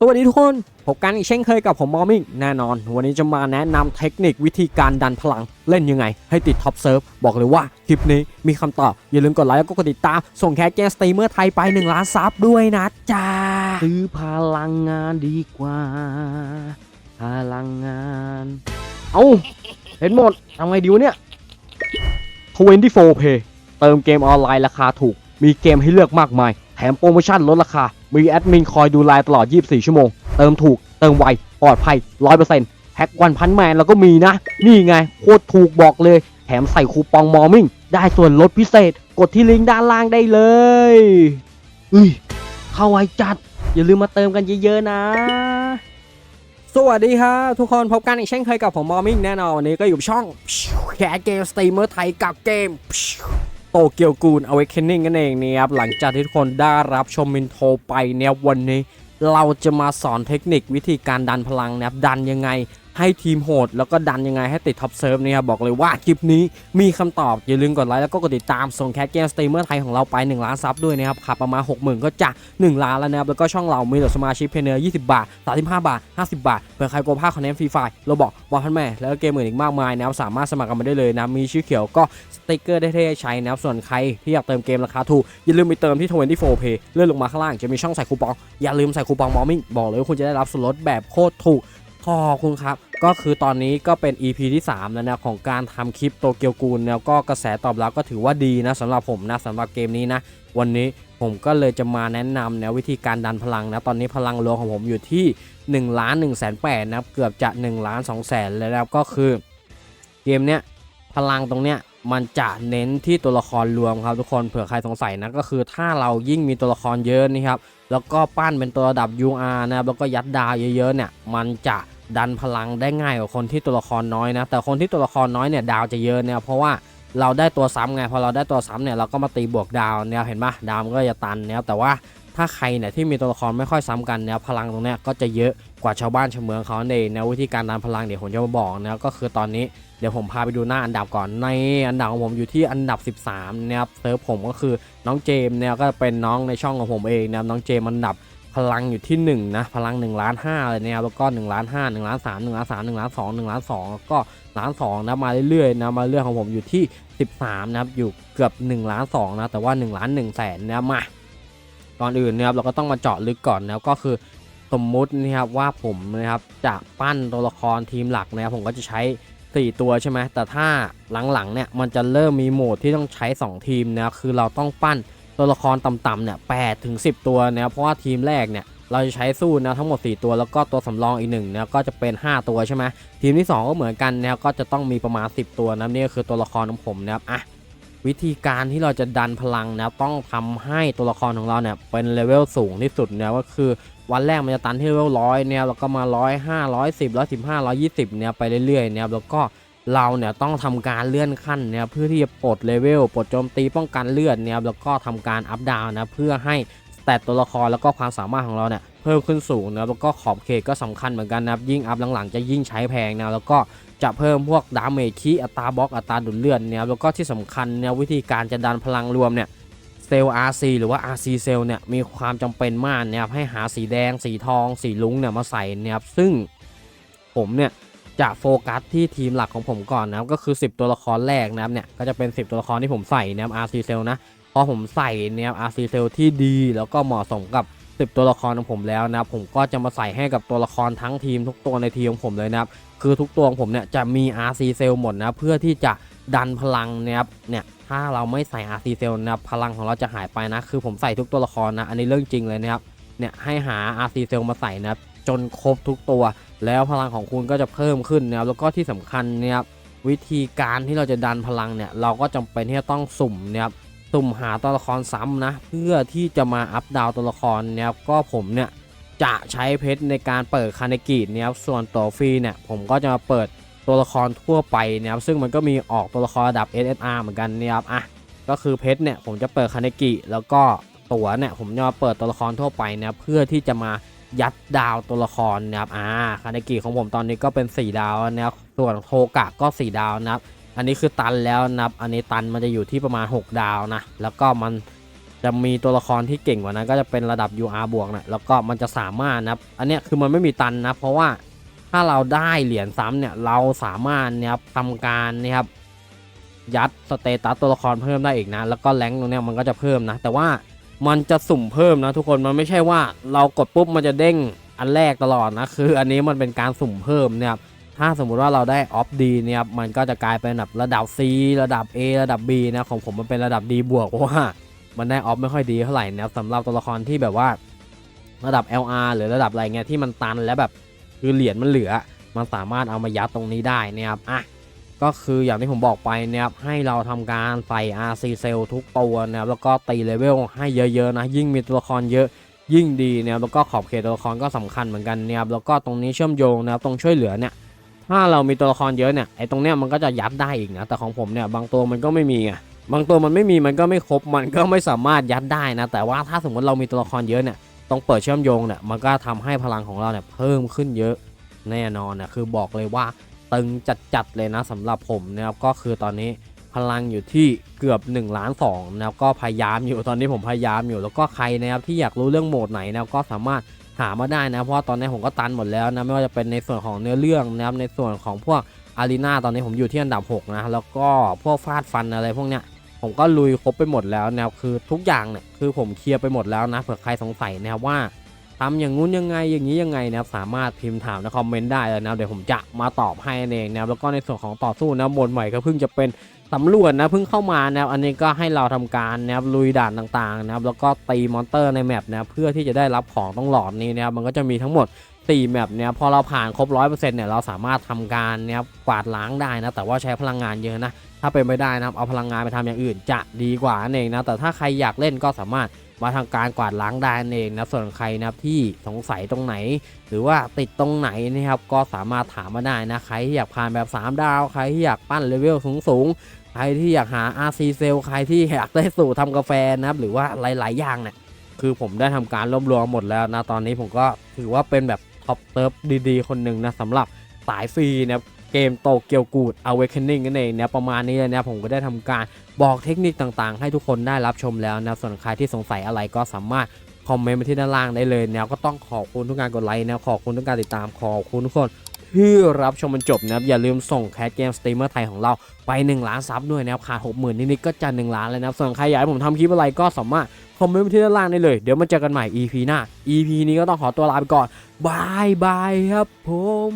สวัสดีทุกคนพบกันอีกเช่นเคยกับผมมอมิงแน่นอน วันนี้จะมาแนะนำเทคนิควิธีการดันพลังเล่นยังไง ให้ติดท็อปเซิร์ฟ บอกเลยว่า คลิปนี้มีคำตอบ อย่าลืมกดไลค์แล้วก็กดติดตาม ส่งแคสเกมสตรีมเมอร์ไทยไป 1 ล้านซับด้วยนะจ้าซื้อพลังงานดีกว่า พลังงาน เอาเห็นหมดทำไงดีวะเนี่ย24 Pay เติมเกมออนไลน์ราคาถูก มีเกมให้เลือกมากมาย แถมโปรโมชั่นลดราคา มีแอดมินคอยดูแลตลอด 24 ชั่วโมง เติมถูก เติมไว ปลอดภัย 100%แพ็กวันพันแมนแล้วก็มีนะ นี่ไง โคตรถูกบอกเลย แถมใส่คูปองมอมิ่ง ได้ส่วนลดพิเศษ กดที่ลิงก์ด้านล่างได้เลยอุ้ยเข้าไวจัด อย่าลืมมาเติมกันเยอะๆนะสวัสดีครับทุกคนพบกันอีกเช่นเคยกับผมมอมิ่งแน่นอนวันนี้ก็อยู่กับช่องแคสเกมสตรีมเมอร์ไทยกับเกม โตเกียวกูน Awakening กันเองเนี่ยครับหลังจากที่ทุกคนได้รับชมมินโทรไปเนี่ยวันนี้ เราจะมาสอนเทคนิควิธีการดันพลังนะครับดันยังไง ให้ทีมโหด แล้วก็ดันยังไงให้ติดท็อปเซิร์ฟเนี่ยครับบอกเลยว่าคลิปนี้มีคำตอบ อย่าลืมกดไลค์แล้วก็กดติดตามส่งแคสเกมสตรีมเมอร์ไทยของเราไป 1 ล้านซับด้วยนะครับขับประมาณ60,000 ก็จะ 1 ล้านแล้วนะครับแล้วก็ช่องเรามีเหลือสมาชิกเพเนอร์20 บาท 35 บาท 50 บาทเผื่อใครกลัวพลาดคอนเทนต์ฟรีไฟล์เราบอกวอลพันแม่แล้วก็เกมอื่นอีกมากมายนะครับสามารถสมัครกันมาได้เลยนะมีชื่อเขียวก็สติกเกอร์ได้เท่ๆใช้นะครับส่วนใครที่อยากเติมเกมราคาถูกอย่าลืมไปเติมที่ 24 Pay เลื่อนลงมาข้างล่างจะมีช่องใส่คูปองอย่าลืมใส่คูปองมอมิ่งบอกเลยว่าคุณจะได้รับส่วนลดแบบโคตรถูกขอบคุณครับ ก็คือตอนนี้ก็เป็น EP ที่ 3 แล้วนะของการทำคลิปโตเกียวกูลแล้วก็กระแสตอบรับก็ถือว่าดีนะสำหรับผมนะสำหรับเกมนี้นะ วันนี้ผมก็เลยจะมาแนะนำแนววิธีการดันพลังนะตอนนี้พลังรวมของผมอยู่ที่1ล้าน1แสนแปดนะเกือบจะ1ล้าน2แสนแล้วนะก็คือเกมเนี้ยพลังตรงเนี้ยมันจะเน้นที่ตัวละครรวมครับทุกคนเผื่อใครสงสัยนะก็คือถ้าเรายิ่งมีตัวละครเยอะนี่ครับแล้วก็ปั้นเป็นตัวระดับ UR นะครับแล้วก็ยัดดาวเยอะๆเนี่ยมันจะ ดันพลังได้ง่ายกว่าคนที่ตัวละครน้อยนะ แต่คนที่ตัวละครน้อยเนี่ยดาวจะเยอะเนี่ยเพราะว่าเราได้ตัวซ้ำไงพอเราได้ตัวซ้ำเนี่ยเราก็มาตีบวกดาวเนี่ยเห็นปะดาวมันก็จะตันเนี่ยแต่ว่าถ้าใครเนี่ยที่มีตัวละครไม่ค่อยซ้ำกันเนี่ยพลังตรงเนี้ยก็จะเยอะกว่าชาวบ้านชาวเมืองเขาในแนววิธีการดันพลังเดี๋ยวผมจะมาบอกนะก็คือตอนนี้เดี๋ยวผมพาไปดูหน้าอันดับก่อนในอันดับของผมอยู่ที่อันดับ 13นะครับเซิร์ฟผมก็คือน้องเจมเนี่ยก็เป็นน้องในช่องของผมเองนะครับน้องเจมอันดับ ลังอยู่ที่1นะพลัง1ล้าน5เลยเนี่ยแล้วก็1ล้าน5 1ล้าน3 1ล้าน3 1ล้าน2 1ล้าน2แล้วก็ล้าน2นะมาเรื่อยๆนะมาเรื่อยของผมอยู่ที่ 13นะครับอยู่เกือบ1ล้าน2นะแต่ว่า1ล้าน1แสนนะมาก่อนอื่นนะครับเราก็ต้องมาเจาะลึกก่อนนะก็คือสมมุตินะครับว่าผมนะครับจะปั้นตัวละครทีมหลักนะครับผมก็จะใช้ 4 ตัวใช่ไหมแต่ถ้าหลังๆเนี่ยมันจะเริ่มมีโหมดที่ต้องใช้ 2 ทีมนะคือเราต้องปั้น ตัวละครต่ำๆเนี่ย8ถึง10ตัวนะครับเพราะว่าทีมแรกเนี่ยเราจะใช้สู้นะทั้งหมด 4 ตัวแล้วก็ตัวสำรองอีกหนึ่งนะก็จะเป็น 5 ตัวใช่ไหมทีมที่ 2 ก็เหมือนกันนะครับก็จะต้องมีประมาณ 10 ตัวนะนี่ก็คือตัวละครของผมนะครับอะวิธีการที่เราจะดันพลังนะต้องทำให้ตัวละครของเราเนี่ยเป็นเลเวลสูงที่สุดนะก็คือวันแรกมันจะตันที่เลเวลร้อยเนี่ยแล้วก็มาร้อยห้าร้อยสิบร้อยสิบห้าร้อยยี่สิบเนี่ยไปเรื่อยๆเนี่ยแล้วก็ เราเนี่ยต้องทำการเลื่อนขั้นเนี่ยเพื่อที่จะปลดเลเวลปลดโจมตีป้องกันเลือดเนี่ยแล้วก็ทำการอัพดาวนะเพื่อให้สแตตตัวละครแล้วก็ความสามารถของเราเนี่ยเพิ่มขึ้นสูงนะแล้วก็ขอบเขตก็สำคัญเหมือนกันนะยิ่งอัพหลังๆจะยิ่งใช้แพงนะแล้วก็จะเพิ่มพวกดาเมจคีอัตราบล็อกอัตราดุดเลือดเนี่ยแล้วก็ที่สำคัญเนี่ยวิธีการจะดันพลังรวมเนี่ยเซลล์ RC หรือว่า RC เซลล์เนี่ยมีความจำเป็นมากนะครับให้หาสีแดงสีทอง สีลุ้งเนี่ยมาใส่นะครับซึ่งผมเนี่ย จะโฟกัสที่ทีมหลักของผมก่อนนะครับก็คือ 10 ตัวละครแรกนะครับเนี่ยก็จะเป็น 10 ตัวละครที่ผมใส่นะครับ RC Cell นะพอผมใส่นะครับ RC Cell ที่ดี แล้วก็เหมาะสมกับ 10 ตัวละครของผมแล้วนะครับผมก็จะมาใส่ให้กับตัวละครทั้งทีมทุกตัวในทีมของผมเลยนะครับคือทุกตัวของผมเนี่ยจะมี RC Cell หมดนะเพื่อที่จะดันพลังนะครับเนี่ยถ้าเราไม่ใส่ RC Cell นะครับพลังของเราจะหายไปนะ คือผมใส่ทุกตัวละครนะอันนี้เรื่องจริงเลยนะครับ เนี่ยให้หา RC Cell มาใส่นะครับจนครบทุกตัว แล้วพลังของคุณก็จะเพิ่มขึ้นนะครับแล้วก็ที่สำคัญเนี่ยครับวิธีการที่เราจะดันพลังเนี่ยเราก็จำเป็นที่จะต้องสุ่มนะครับสุ่มหาตัวละครซ้ำนะเพื่อที่จะมาอัพดาวตัวละครเนี่ยก็ผมเนี่ยจะใช้เพชรในการเปิดคาเนกิเนี่ยครับส่วนตัวฟรีเนี่ยผมก็จะมาเปิดตัวละครทั่วไปนะครับซึ่งมันก็มีออกตัวละครระดับ SSR เหมือนกันเนี่ยครับอะก็คือเพชรเนี่ยผมจะเปิดคาเนกิแล้วก็ ตัวเนี่ยผมจะมาเปิดตัวละครทั่วไปนะเพื่อที่จะมายัดดาวตัวละครนะครับอ่าคาเนกิของผมตอนนี้ก็เป็น 4 ดาวนะครับส่วนโทกะก็ 4 ดาวนะครับอันนี้คือตันแล้วนะครับอันนี้ตันมันจะอยู่ที่ประมาณ 6 ดาวนะแล้วก็มันจะมีตัวละครที่เก่งกว่านั้นก็จะเป็นระดับ UR บวกนะแล้วก็มันจะสามารถนะครับอันนี้คือมันไม่มีตันนะเพราะว่าถ้าเราได้เหรียญซ้ำเนี่ยเราสามารถนี่ยครับทำการนะครับยัดสเตตัสตัวละครเพิ่มได้อีกนะแล้วก็แรงตรงนี้มันก็จะเพิ่มนะแต่ว่า มันจะสุ่มเพิ่มนะทุกคนมันไม่ใช่ว่าเรากดปุ๊บมันจะเด้งอันแรกตลอดนะคืออันนี้มันเป็นการสุ่มเพิ่มเนี่ยครับถ้าสมมุติว่าเราได้ออฟดีเนี่ยมันก็จะกลายเป็นแบบระดับ C ระดับ A ระดับ B นะของผมมันเป็นระดับ D บวกเพราะว่ามันได้ออฟไม่ค่อยดีเท่าไหร่นะครับสำหรับตัวละครที่แบบว่าระดับ LR หรือระดับอะไรเงี้ยที่มันตันแล้วแบบคือเหรียญมันเหลือ มันสามารถเอามายัดตรงนี้ได้นะครับอะ ก็คืออย่างที่ผมบอกไปนะครับให้เราทำการใส่ RC เซลทุกตัวนะครับแล้วก็ตีเลเวลให้เยอะๆนะยิ่งมีตัวละครเยอะยิ่งดีนะครับแล้วก็ขอบเขตตัวละครก็สำคัญเหมือนกันนะครับแล้วก็ตรงนี้เชื่อมโยงนะครับตรงช่วยเหลือเนี่ยถ้าเรามีตัวละครเยอะเนี่ยไอ้ตรงเนี้ยมันก็จะยัดได้อีกนะแต่ของผมเนี่ยบางตัวมันก็ไม่มีไงบางตัวมันไม่มีมันก็ไม่ครบมันก็ไม่สามารถยัดได้นะแต่ว่าถ้าสมมติเรามีตัวละครเยอะเนี่ยต้องเปิดเชื่อมโยงเนี่ยมันก็ทำให้พลังของเราเนี่ยเพิ่มขึ้นเยอะแน่นอนนะคือบอกเลยว่า ตึงจัดๆเลยนะสำหรับผมนะครับก็คือตอนนี้พลังอยู่ที่เกือบ1ล้าน2นะครับก็พยายามอยู่ตอนนี้ผมพยายามอยู่แล้วก็ใครนะครับที่อยากรู้เรื่องโหมดไหนนะครับก็สามารถหามาได้นะเพราะตอนนี้ผมก็ตันหมดแล้วนะไม่ว่าจะเป็นในส่วนของเนื้อเรื่องนะครับในส่วนของพวกอารีนาตอนนี้ผมอยู่ที่อันดับ6นะแล้วก็พวกฟาดฟันอะไรพวกเนี้ยผมก็ลุยครบไปหมดแล้วแนะครับคือทุกอย่างเนี่ยคือผมเคลียร์ไปหมดแล้วนะเผื่อใครสงสัยนะครับว่า ทำอย่างงู้นยังไงอย่างนี้ยังไงนะครับสามารถพิมพ์ถามในคอมเมนต์ได้เลยนะเดี๋ยวผมจะมาตอบให้นั่นเองนะแล้วก็ในส่วนของต่อสู้นะโหมดใหม่ก็เพิ่งจะเป็นสำรวจนะเพิ่งเข้ามานะครับอันนี้ก็ให้เราทำการนะครับลุยด่านต่างๆนะครับแล้วก็ตีมอนเตอร์ในแมปนะเพื่อที่จะได้รับของต้องหลอดนี้นะครับมันก็จะมีทั้งหมด4แมปเนี่ยพอเราผ่านครบ 100%เนี่ยเราสามารถทำการเนี่ยกวาดล้างได้นะแต่ว่าใช้พลังงานเยอะนะถ้าเป็นไม่ได้นะครับเอาพลังงานไปทำอย่างอื่นจะดีกว่านั่นเองนะแต่ถ้าใครอยากเล่นก็สามารถ มาทำการกวาดล้างได้นั่นเองนะส่วนใครนะที่สงสัยตรงไหน หรือว่าติดตรงไหนนะครับก็สามารถถามมาได้นะใครที่อยากผ่านแบบ 3 ดาว ใครที่อยากปั้นเลเวลสูงๆใครที่อยากหา RC เซลใครที่อยากได้สูตรทำกาแฟนะครับหรือว่าหลาย ๆ อย่างเนี่ยคือผมได้ทำการรวบรวมหมดแล้วนะตอนนี้ผมก็ถือว่าเป็นแบบท็อปเซิร์ฟดีๆ คนหนึ่งนะสำหรับสายฟรีนะครับ เกมโตเกียวกูด Awakening นั่นเองนะประมาณนี้เลยนะผมก็ได้ทำการบอกเทคนิคต่างๆ ให้ทุกคนได้รับชมแล้วนะส่วนใครที่สงสัยอะไรก็สามารถคอมเมนต์มาที่ด้านล่างได้เลยนะก็ต้องขอบคุณทุกการกดไลค์นะขอบคุณทุกการติดตามขอบคุณทุกคนที่รับชมมันจบนะครับอย่าลืมส่งแคสเกมสตรีมเมอร์ไทยของเราไป 1 ล้านซับด้วยนะครับขาด60,000นิดๆก็จะ1ล้านแล้วนะครับส่วนใครอยากให้ผมทำคลิปอะไรก็สามารถคอมเมนต์มาที่ด้านล่างได้เลย เดี๋ยวมาเจอกันใหม่ EP หน้า EP นี้ก็ต้องขอตัวลาไปก่อนบายบายครับผม